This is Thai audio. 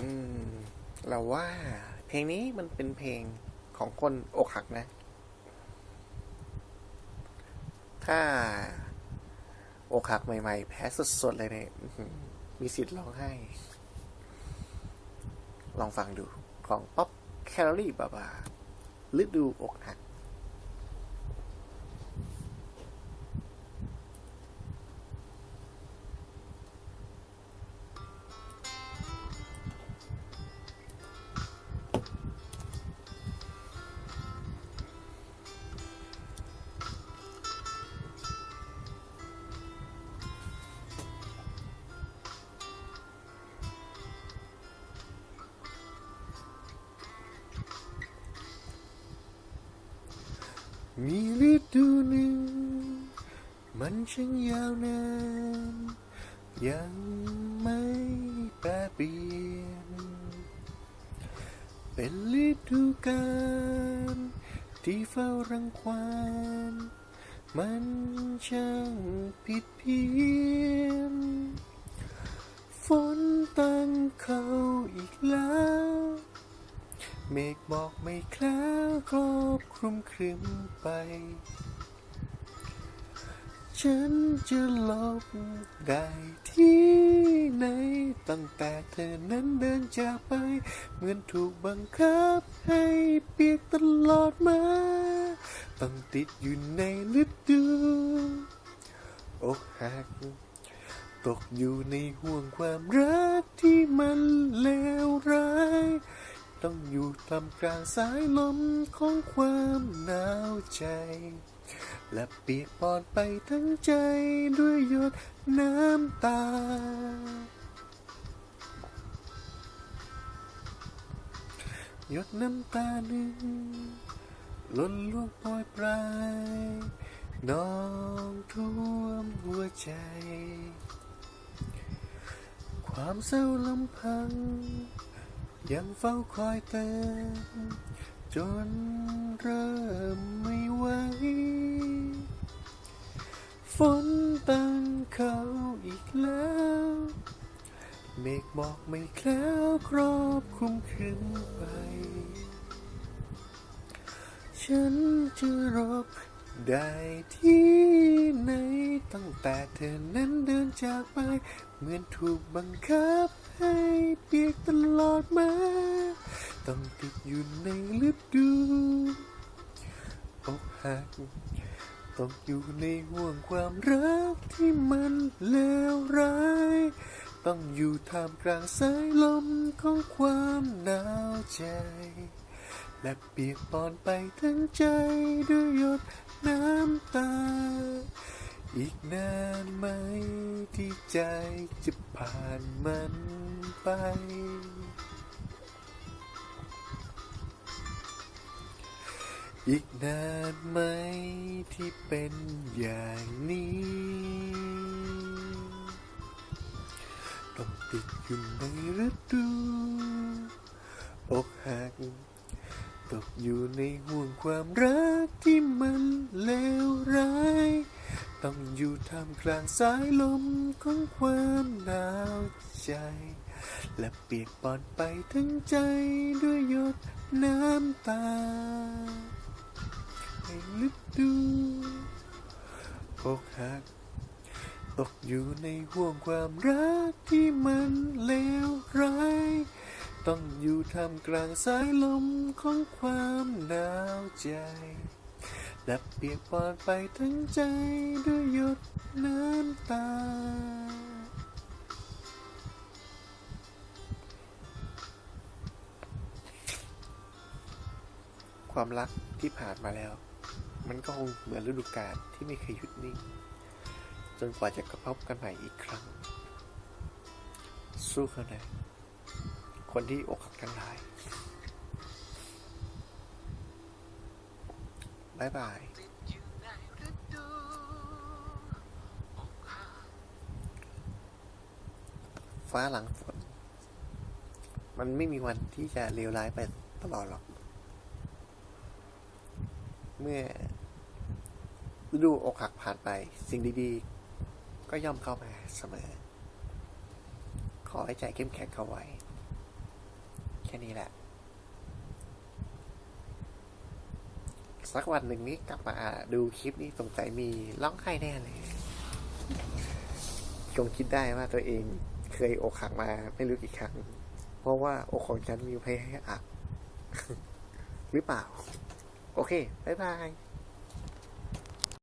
อืม เราว่า เพลงนี้มันเป็นเพลงของคนอกหักนะ ถ้า อกหักใหม่ๆ แพ้สดๆเลยเนี่ยมีสิทธิ์ร้องไห้ ลองฟังดูของป๊อปแคลอรี่บาบาฤดูอกหัก มีฤดูหนึ่ง มันช่างยาวนานยังไม่แปรเปลี่ยน เป็นฤดูกาลที่เฝ้ารังควานมันช่างผิดเพี้ยน ฝนตั้งเขาอีกแล้ว เมฆบอกไม่คล้วครอบคลุมครึมไป ฉันจะหลบได้ที่ไหน ตั้งแต่เธอนั้นเดินจากไป เหมือนถูกบังคับให้เปียกตลอดมา ต้องติดอยู่ในฤดูอกหักตกอยู่ในห่วงความรักที่มันเลวร้าย ต้องอยู่ทำกลางสายลมของความหนาวใจ และเปียกปอนไปทั้งใจด้วยหยดน้ำตา หยดน้ำตาหนึ่งล่นล่วงโปรยปลายนองท่วมหัวใจ ความเศร้าลำพัง ยังเฝ้าคอยเตือนจนเริ่มไม่ไหวฝนตั้งเขาอีกแล้วเมฆบอกไม่แคล้วครอบคุมครึ้มไป ฉันจะรบ ได้ที่ไหนตั้งแต่เธอนั้นเดินจากไป เหมือนถูกบังคับให้เปียกตลอดมา ต้องติดอยู่ในฤดูอกหักต้องอยู่ในห่วงความรักที่มันเลวร้าย ต้องอยู่ท่ามกลางสายลมของความหนาวใจ และเปียกปอนไปทั้งใจด้วยหยด น้ำตา อีกนานไหมที่ใจจะผ่านมันไป อีกนานไหมที่เป็นอย่างนี้ ต้องติดอยู่ในฤดูอกหัก ตกอยู่ในห่วงความรักที่มันเลวร้าย ต้องอยู่ท่ามกลางสายลมของความหนาวใจ และเปียกปอนไปทั้งใจด้วยหยดน้ำตาในฤดูอกหัก ตกอยู่ในห่วงความรักที่มันเลวร้าย ต้องอยู่ท่ามกลางสายลมของความหนาวใจ และเปียกปอนไปทั้งใจด้วยหยดน้ำตา ความรักที่ผ่านมาแล้ว มันก็คงเหมือนฤดูกาลที่ไม่เคยหยุดนิ่ง จนกว่าจะกระพบกันใหม่อีกครั้ง สู้เขานะ คนที่อกหักทั้งหลายบายบาย ฟ้าหลังฝน มันไม่มีวันที่จะเลวร้ายไปตลอดหรอก เมื่อฤดูอกหักผ่านไป สิ่งดีๆ ก็ย่อมเข้ามาเสมอ ขอให้ใจเข้มแข็งเข้าไว้ ค่นี้แหละ สักวันหนึ่งนี้กลับมาดูคลิปนี้สงสัยมีร้องไห้แน่เลยจงคิดได้ว่าตัวเองเคยอกหักมาไม่รู้กี่ครั้ง เพราะว่าอกของฉันมีเพลให้อักหรือเปล่า โอเค บ๊ายบาย